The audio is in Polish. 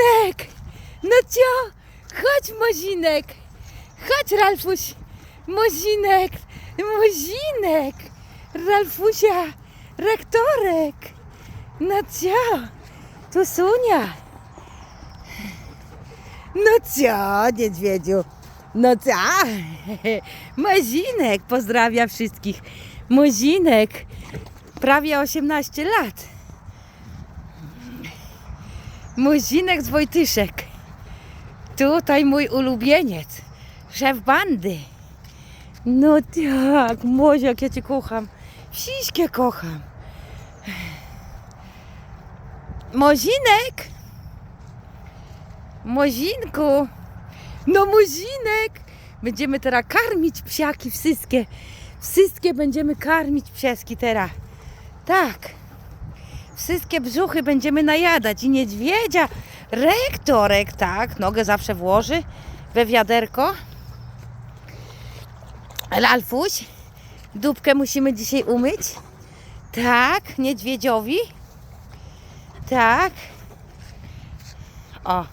Mozinek! No cio, chodź Mozinek! Chodź Ralfuś! Mozinek! Mozinek! Ralfusia! Rektorek! No cio, tu Sunia! No co, niedźwiedziu? No co? Mozinek pozdrawia wszystkich. Mozinek, prawie 18 lat. Mozinek z Wojtyszek. Tutaj mój ulubieniec, szef bandy. No tak, Moziak, ja Cię kocham. Wsiśkę kocham. Mozinek! Mozinku! No Mozinek! Będziemy teraz karmić psiaki wszystkie. Wszystkie będziemy karmić pieski teraz. Tak. Wszystkie brzuchy będziemy najadać. I niedźwiedzia, rektorek, tak, nogę zawsze włoży we wiaderko. Ale Alfuś, dupkę musimy dzisiaj umyć. Tak, niedźwiedziowi. Tak. O,